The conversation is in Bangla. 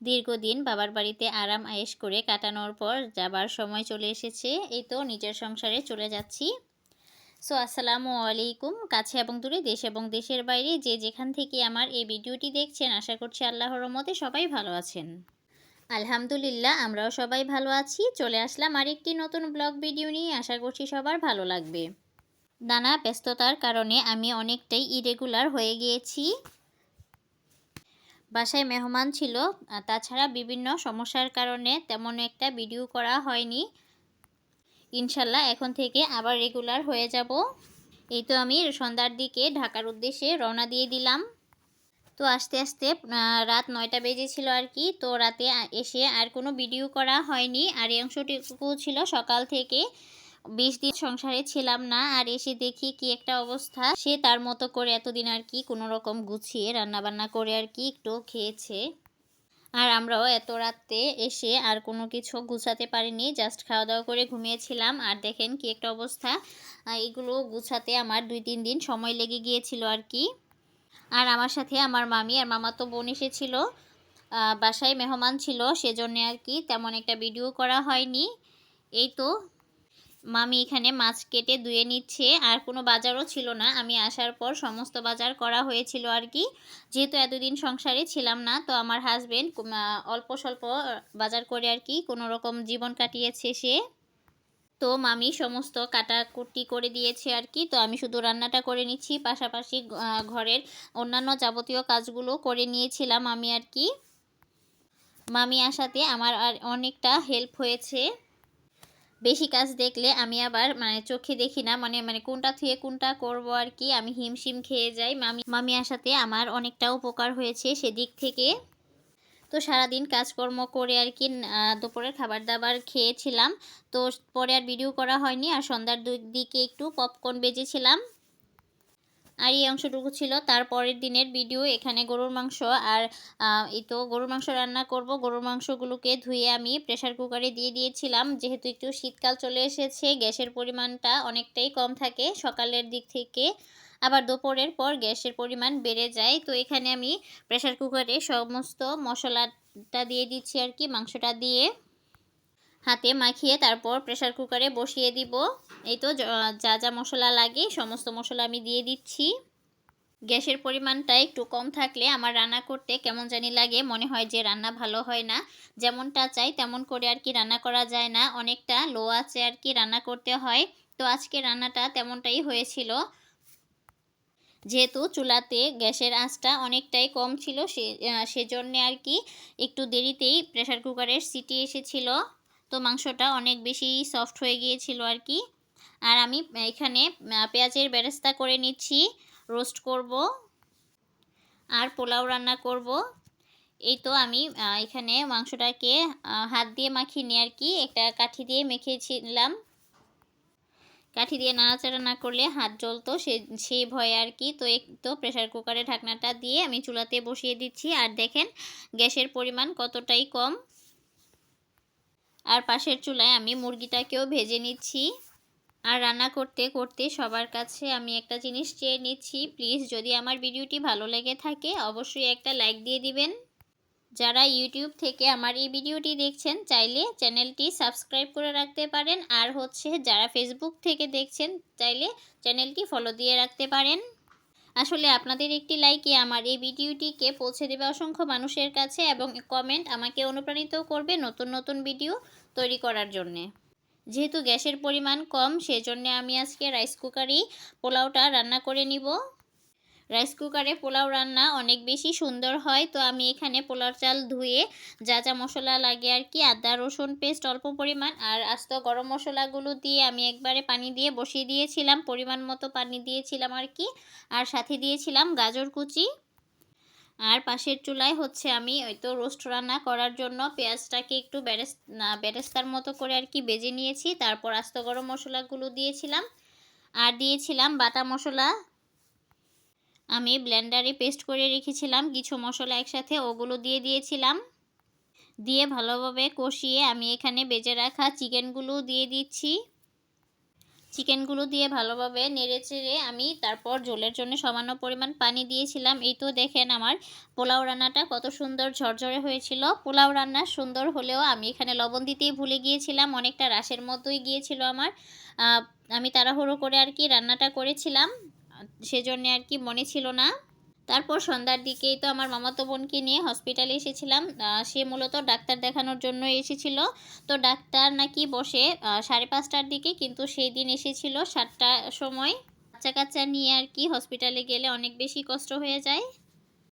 দীর্ঘদিন বাবার বাড়িতে আরাম আয়েশ করে কাটানোর পর যাবার সময় চলে এসেছে, এই তো নিজের সংসারে চলে যাচ্ছি। সো, আসসালামু আলাইকুম, কাছে এবং দূরে, দেশ এবং দেশের বাইরে, যে যেখান থেকে আমার এই ভিডিওটি দেখছেন, আশা করছি আল্লাহর রহমতে সবাই ভালো আছেন। আলহামদুলিল্লাহ, আমরাও সবাই ভালো আছি। চলে আসলাম আরেকটি নতুন ব্লগ ভিডিও নিয়ে, আশা করছি সবার ভালো লাগবে। নানা ব্যস্ততার কারণে আমি অনেকটাই ইরেগুলার হয়ে গিয়েছি। বাসায় মেহমান ছিল। তাছাড়া বিভিন্ন সমস্যার কারণে তেমন একটা ভিডিও করা হয়নি। ইনশাল্লাহ এখন থেকে আবার রেগুলার হয়ে যাব। এই তো আমি সন্ধ্যার দিকে ঢাকার উদ্দেশ্যে রওনা দিয়ে দিলাম। তো আস্তে আস্তে রাত নয়টা বেজেছিল আর কি। তো রাতে এসে আর কোনো ভিডিও করা হয়নি। আর এই অংশটুকু ছিল সকাল থেকে। বিশ দিন সংসারে ছিলাম না আর এসে দেখি কি একটা অবস্থা। সে তার মতো করে এতদিন আর কি কোনো রকম গুছিয়ে রান্নাবান্না করে আর কি একটু খেয়েছে। আর আমরাও এত রাতে এসে আর কোনো কিছু গুছাতে পারিনি জাস্ট খাওয়া দাওয়া করে ঘুমিয়েছিলাম। আর দেখেন কি একটা অবস্থা এগুলো গুছাতে আমার দুই তিন দিন সময় লেগে গিয়েছিল আর কি। আর আমার সাথে আমার মামি আর মামা তো বোন এসেছিল বাসায় মেহমান ছিল, সেজন্য আর কি তেমন একটা ভিডিও করা হয়নি। এই তো মামি এখানে মাছ কেটে ধুয়ে নিচ্ছে, আর কোনো বাজারও ছিল না। আমি আসার পর সমস্ত বাজার করা হয়েছিল আর কি। যেহেতু এতদিন সংসারে ছিলাম না, তো আমার হাজবেন্ড অল্প স্বল্প বাজার করে আর কি কোনো রকম জীবন কাটিয়েছে সে। তো মামি সমস্ত কাটাকুটি করে দিয়েছে আর কি। তো আমি শুধু রান্নাটা করে নিচ্ছি, পাশাপাশি ঘরের অন্যান্য যাবতীয় কাজগুলো করে নিয়েছিলাম আমি আর কি। মামি আসাতে আমার আর অনেকটা হেল্প হয়েছে। বেশি কাজ দেখলে আমি আবার মানে চোখে দেখি না মানে মানে কোনটা থুয়ে কোনটা করব আর কি, আমি হিমশিম খেয়ে যাই। মামি মামি আসাতে আমার অনেকটা উপকার হয়েছে সেদিক থেকে। তো সারাদিন কাজকর্ম করে আর কি দুপুরের খাবার দাবার খেয়েছিলাম। তো পরে আর ভিডিও করা হয়নি, আর সন্ধ্যার দিকে একটু পপকর্ন বেজেছিলাম। আর এই অংশটুকু ছিল। তার পরের দিনের ভিডিও এখানে গরুর মাংস আর এই তো গরুর মাংস রান্না করব। গরুর মাংসগুলোকে ধুয়ে আমি প্রেশার কুকারে দিয়ে দিয়েছিলাম। যেহেতু একটু শীতকাল চলে এসেছে, গ্যাসের পরিমাণটা অনেকটাই কম থাকে সকালের দিক থেকে। আবার দুপুরের পর গ্যাসের পরিমাণ বেড়ে যায়। তো এখানে আমি প্রেশার কুকারে সমস্ত মশলাটা দিয়ে দিচ্ছি আর কি মাংসটা দিয়ে। হাতে মাখিয়ে তারপর প্রেশার কুকারে বসিয়ে দিব। এই তো যা যা মশলা লাগে, সমস্ত মশলা আমি দিয়ে দিচ্ছি। গ্যাসের পরিমাণটা একটু কম থাকলে আমার রান্না করতে কেমন জানি লাগে, মনে হয় যে রান্না ভালো হয় না। যেমনটা চাই তেমন করে আর কি রান্না করা যায় না, অনেকটা লো আছে আর কি রান্না করতে হয়। তো আজকে রান্নাটা তেমনটাই হয়েছিল। যেহেতু চুলাতে গ্যাসের আঁচটা অনেকটাই কম ছিল সে সেজন্যে আর কি একটু দেরিতেই প্রেশার কুকারের সিটি এসেছিল। তো মাংসটা অনেক বেশি সফট হয়ে গিয়েছিল আর কি আর আমি এখানে পেঁয়াজের বেরেস্তা করে নিচ্ছি রোস্ট করব, আর পোলাও রান্না করব। এই তো আমি এখানে মাংসটাকে হাত দিয়ে মাখিয়ে নিয়ে আর কি একটা কাঠি দিয়ে মেখেছিলাম। কাঠি দিয়ে নাড়াচাড়া না করলে হাত জ্বলতো, সে, সেই ভয়ে আর কি তো এক, তো প্রেশার কুকারে ঢাকনাটা দিয়ে আমি চুলাতে বসিয়ে দিচ্ছি। আর দেখেন, গ্যাসের পরিমাণ কতটাই কম। আর পাশের চুলায় আমি মুরগিটাকেও ভেজে নিচ্ছি। আর রান্না করতে করতে সবার কাছে আমি একটা জিনিস চেয়ে নিচ্ছি। প্লিজ, যদি আমার ভিডিওটি ভালো লেগে থাকে, অবশ্যই একটা লাইক দিয়ে দিবেন। যারা ইউটিউব থেকে আমার এই ভিডিওটি দেখছেন, চাইলে চ্যানেলটি সাবস্ক্রাইব করে রাখতে পারেন। আর হচ্ছে, যারা ফেসবুক থেকে দেখছেন, চাইলে চ্যানেলটি ফলো দিয়ে রাখতে পারেন। আসলে আপনাদের একটি লাইকে আমার এই ভিডিওটিকে পৌঁছে দেবে অসংখ্য মানুষের কাছে এবং কমেন্ট আমাকে অনুপ্রাণিত করবে নতুন নতুন ভিডিও তৈরি করার জন্যে। যেহেতু গ্যাসের পরিমাণ কম, সেজন্য আমি আজকে রাইস কুকারেই পোলাওটা রান্না করে নিব। রাইস কুকারে পোলাও রান্না অনেক বেশি সুন্দর হয়। তো আমি এখানে পোলাও চাল ধুয়ে যা যা মশলা লাগে আর কি, আদা, রসুন পেস্ট অল্প পরিমাণ আর আস্ত গরম মশলাগুলো দিয়ে আমি একবারে পানি দিয়ে বসিয়ে দিয়েছিলাম, পরিমাণ মতো পানি দিয়েছিলাম আর কি। আর সাথে দিয়েছিলাম গাজর কুচি। আর পাশের চুলায় হচ্ছে আমি ওই তো রোস্ট রান্না করার জন্য পেঁয়াজটাকে একটু বেরেস বেরেস্তার মতো করে আর কি বেজে নিয়েছি। তারপর আস্ত গরম মশলাগুলো দিয়েছিলাম। আর দিয়েছিলাম বাটা মশলা। আমি ব্লেন্ডারে পেস্ট করে রেখেছিলাম, কিছু মশলা একসাথে ওগুলো দিয়ে দিয়েছিলাম। দিয়ে ভালোভাবে কষিয়ে আমি এখানে বেজে রাখা চিকেনগুলো দিয়ে দিচ্ছি। চিকেনগুলো দিয়ে ভালোভাবে নেড়ে চেড়ে আমি তারপর ঝোলের জন্য সামান্য পরিমাণ পানি দিয়েছিলাম। এই তো দেখেন আমার পোলাও রান্নাটা কত সুন্দর ঝরঝরে হয়েছিল। পোলাও রান্না সুন্দর হলেও আমি এখানে লবণ দিতেই ভুলে গিয়েছিলাম, অনেকটা রাসের মতোই গিয়েছিল আমার। আমি তাড়াহুড়ো করে আর কি রান্নাটা করেছিলাম। সেজন্য আর কি মনে ছিল না। তারপর সন্ধ্যার দিকেই তো আমার মামাতো বোনকে নিয়ে হসপিটালে এসেছিলাম। সে মূলত ডাক্তার দেখানোর জন্য এসেছিল। তো ডাক্তার নাকি বসে সাড়ে পাঁচটার দিকে কিন্তু সেই দিন এসেছিল সাতটার সময়। বাচ্চা কাচ্চা নিয়ে আর কি হসপিটালে গেলে অনেক বেশি কষ্ট হয়ে যায়।